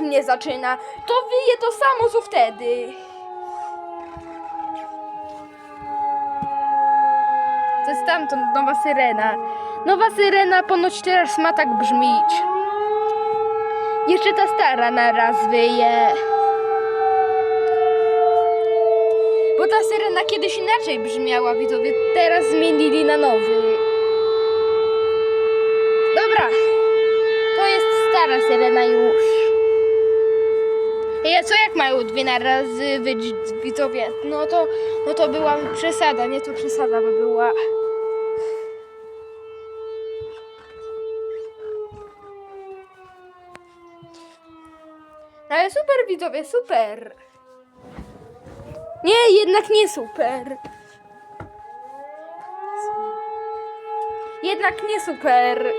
mnie zaczyna. To wyje to samo co wtedy. To jest tamtąd nowa syrena. Nowa syrena ponoć teraz ma tak brzmieć. Jeszcze ta stara na raz wyje. Bo ta syrena kiedyś inaczej brzmiała, widzowie. Teraz zmienili na nowy. Dobra. To jest stara syrena już. Ja co jak mają dwie na razy być widzowie? No to, no to była przesada, nie to przesada by była. Ale super widzowie, super. Nie, jednak nie super. Jednak nie super.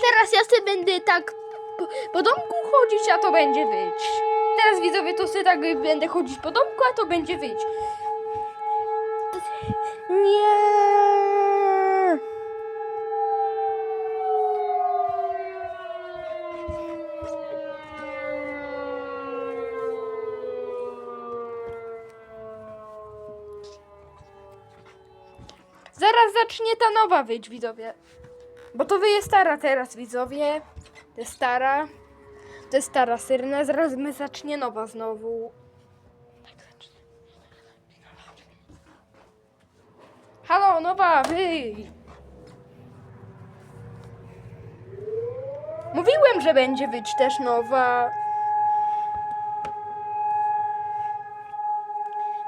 Teraz ja sobie będę tak po, po domku chodzić, a to będzie wyjść. Teraz widzowie to sobie tak będę chodzić po domku, a to będzie wyjść. Nie. Zaraz zacznie ta nowa wyjść, widzowie. Bo to wyje stara teraz, widzowie. To jest stara. To jest stara syrena. Zaraz my zacznie nowa znowu. Halo, nowa, wyj! Mówiłem, że będzie wyć też nowa.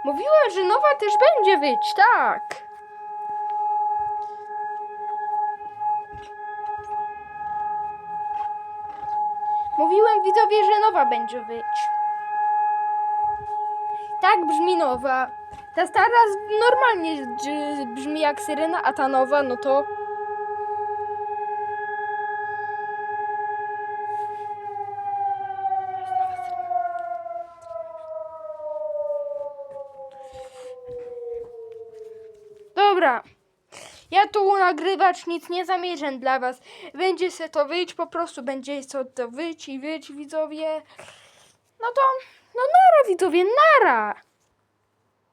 Mówiłem, że nowa też będzie wyć, tak. Mówiłem widzowie, że nowa będzie wyć. Tak brzmi nowa. Ta stara normalnie brzmi jak syrena, a ta nowa, no to. Dobra. Ja tu nagrywać nic nie zamierzam dla was. Będzie se to wyjść, po prostu będzie se to wyjść i wyjść widzowie. No to, no nara widzowie, nara.